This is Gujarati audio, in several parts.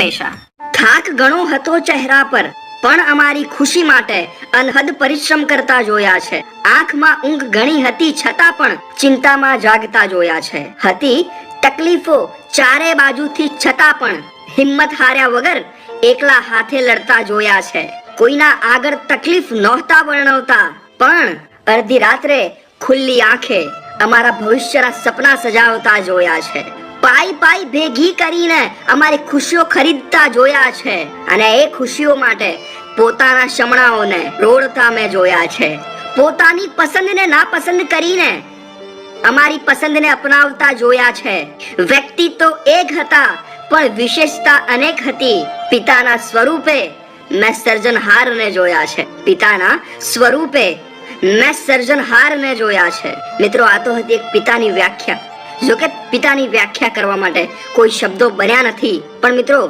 હંમેશા. થાક ઘણો હતો ચહેરા પર, પણ અમારી ખુશી માટે અનહદ પરિશ્રમ કરતા જોયા છે. આંખમાં ઊંઘ ઘણી હતી છતાં પણ ચિંતામાં જાગતા જોયા છે. હતી તકલીફો ચારે બાજુથી છતાં પણ હિંમત હાર્યા વગર એકલા હાથે લડતા જોયા છે. કોઈના આગળ તકલીફ નહોતા વર્ણવતા, પણ અડધી રાત્રે ખુલ્લી આંખે અમારા ભવિષ્યના સપના સજાવતા જોયા છે. પાઈ પાઈ ભેગી કરીને અમારી ખુશીઓ ખરીદતા જોયા છે અને એ ખુશીઓ માટે પોતાના શમણાઓને રોડતા મેં જોયા છે. પોતાની પસંદને નાપસંદ કરીને અમારી પસંદને અપનાવતા જોયા છે. વ્યક્તિ તો એક હતા, પણ વિશેષતા અનેક હતી. પિતાના સ્વરૂપે મેં સર્જનહારને જોયા છે. પિતાના સ્વરૂપે મેં સર્જનહારને જોયા છે. મિત્રો, આ તો હતી એક પિતાની વ્યાખ્યા. જો કે પિતાની વ્યાખ્યા કરવા માટે કોઈ શબ્દો બન્યા નથી. પણ મિત્રો,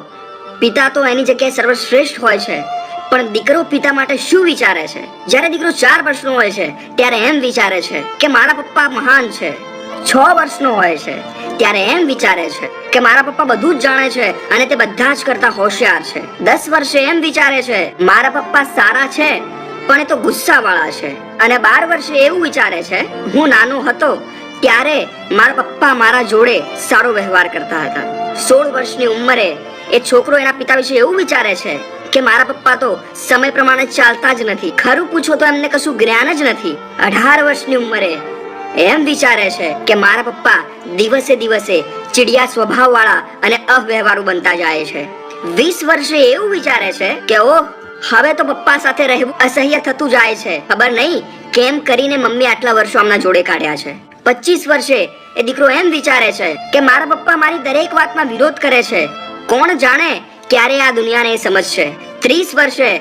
પિતા તો એની જગ્યાએ સર્વશ્રેષ્ઠ હોય છે. પણ દીકરો પિતા માટે શું વિચારે છે? જ્યારે દીકરો ચાર વર્ષનો હોય છે, ત્યારે એમ વિચારે છે કે મારા પપ્પા મહાન છે. છ વર્ષનો હોય છે, ત્યારે એમ વિચારે છે કે મારા પપ્પા બધું જ જાણે છે અને તે બધા જ કરતા હોશિયાર છે. દસ વર્ષે એમ વિચારે છે, મારા પપ્પા સારા છે, પણ એ તો ગુસ્સા વાળા છે. અને બાર વર્ષે એવું વિચારે છે, હું નાનો હતો ત્યારે મારા પપ્પા મારા જોડે સારો વ્યવહાર કરતા હતા. સોળ વર્ષની ઉંમરે એ છોકરો એના પિતા વિશે એવું વિચારે છે કે મારા પપ્પા તો સમય પ્રમાણે ચાલતા જ નથી. ખરું પૂછો તો એમને કશું જ્ઞાન જ નથી. અઢાર વર્ષની ઉંમરે એમ વિચારે છે કે મારા પપ્પા દિવસે દિવસે ચીડિયા સ્વભાવ વાળા અને અવ્યવહારુ બનતા જાય છે. વીસ વર્ષે એવું વિચારે છે કે ઓહ, હવે તો પપ્પા સાથે રહેવું અસહ્ય થતું જાય છે. ખબર નહીં કેમ કરીને મમ્મી આટલા વર્ષો આમના જોડે કાઢ્યા છે. પચીસ વર્ષે એ દીકરો એમ વિચારે છે કે મારા પપ્પા મારી દરેક વાતમાં વિરોધ કરે છે. કોણ જાણે ક્યારે આ દુનિયાને એ સમજશે? ત્રીસ વર્ષે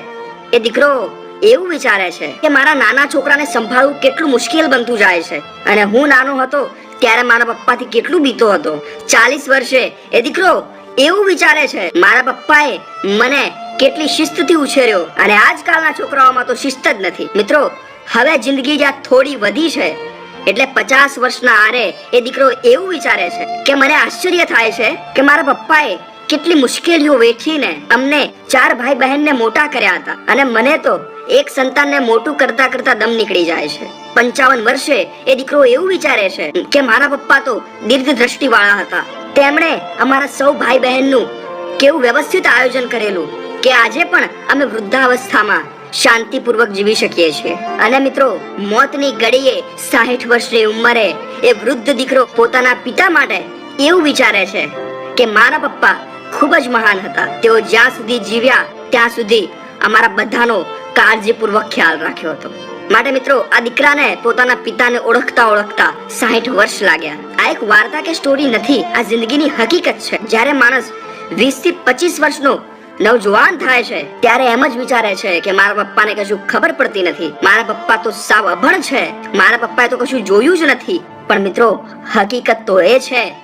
એ દીકરો એવું વિચારે છે કે મારા નાના છોકરાને સંભાળવું કેટલું મુશ્કેલ બનતું જાય છે. અને હું નાનો હતો ત્યારે મારા પપ્પાથી કેટલું બીતો હતો. ચાલીસ વર્ષે એ દીકરો એવું વિચારે છે, મારા પપ્પાએ મને કેટલી શિસ્તથી ઉછેર્યો. અને આજકાલના છોકરાઓમાં તો શિસ્ત જ નથી. મિત્રો, હવે જિંદગી જ્યાં થોડી વધી છે. એટલે પચાસ વર્ષના આરે એ દીકરો એવું વિચારે છે કે મને આશ્ચર્ય થાય છે કે મારા પપ્પાએ કેટલી મુશ્કેલીઓ વેઠીને અમને ચાર ભાઈ બહેનને મોટા કર્યા હતા. અને મને તો એક સંતાનને મોટું કરતા કરતા દમ નીકળી જાય છે. પંચાવન વર્ષે એ દીકરો એવું વિચારે છે કે મારા પપ્પા તો દીર્ઘ દ્રષ્ટિ વાળા હતા. તેમણે અમારા સૌ ભાઈ બહેનનું કેવું વ્યવસ્થિત આયોજન કરેલું કે આજે પણ અમે વૃદ્ધાવસ્થામાં શાંતિપૂર્વક જીવી શકીએ છીએ. અને મિત્રો, મોતની ઘડીએ સાહીઠ વર્ષની ઉંમરે એ વૃદ્ધ દીકરો પોતાના પિતા માટે એવું વિચારે છે કે મારા પપ્પા ખૂબ જ મહાન હતા. તેઓ જ્યાં સુધી જીવ્યા, ત્યાં સુધી અમારા બધાનો કાળજીપૂર્વક ખ્યાલ રાખ્યો હતો. માટે મિત્રો, આ દીકરાને પોતાના પિતાને ઓળખતા ઓળખતા સાહીઠ વર્ષ લાગ્યા. આ એક વાર્તા કે સ્ટોરી નથી, આ જિંદગીની હકીકત છે. જ્યારે માણસ વીસથી પચીસ વર્ષનો નવજવાન થાય છે, ત્યારે એમ જ વિચારે છે કે મારા પપ્પાને કશું ખબર પડતી નથી. મારા પપ્પા તો સાવ અભણ છે. મારા પપ્પાએ તો કશું જોયું જ નથી. પણ મિત્રો, હકીકત તો એ છે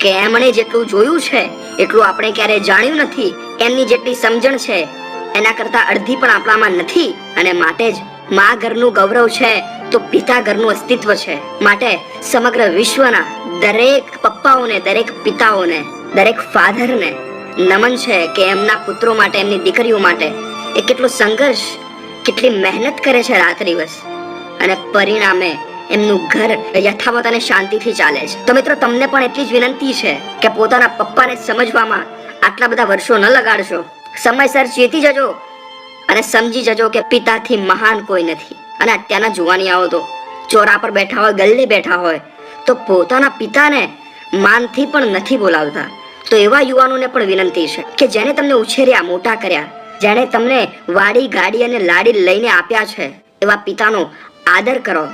કે એમણે જેટલું જોયું છે, એટલું આપણે ક્યારે જાણ્યું નથી. એમની જેટલી સમજણ છે, એના કરતા અડધી પણ આપણામાં નથી. અને માટે જ મા ઘરનું ગૌરવ છે, તો પિતા ઘરનું અસ્તિત્વ છે. માટે સમગ્ર વિશ્વના દરેક પપ્પાઓને, દરેક પિતાઓને, દરેક ફાધરને નમન છે કે એમના પુત્રો માટે, એમની દીકરીઓ માટે એ કેટલો સંઘર્ષ, કેટલી મહેનત કરે છે રાત દિવસ. અને પરિણામે એમનું ઘર યથાવત અને શાંતિથી ચાલે છે. તો મિત્રો, તમને પણ એટલી જ વિનંતી છે કે પોતાના પપ્પાને સમજવામાં આટલા બધા વર્ષો ન લગાડશો. સમયસર ચેતી જજો અને સમજી જજો કે પિતાથી મહાન કોઈ નથી. અને અત્યારના જુવાનિયાઓ તો ચોરા પર બેઠા હોય, ગલ્લે બેઠા હોય, તો પોતાના પિતાને માનથી પણ નથી બોલાવતા. તો એવા યુવાનોને પણ વિનંતી છે કે જેને તમને ઉછેર્યા, મોટા કર્યા, જેણે તમને વાડી, ગાડી અને લાડી લઈને આપ્યા છે, એવા પિતાનો આદર કરો.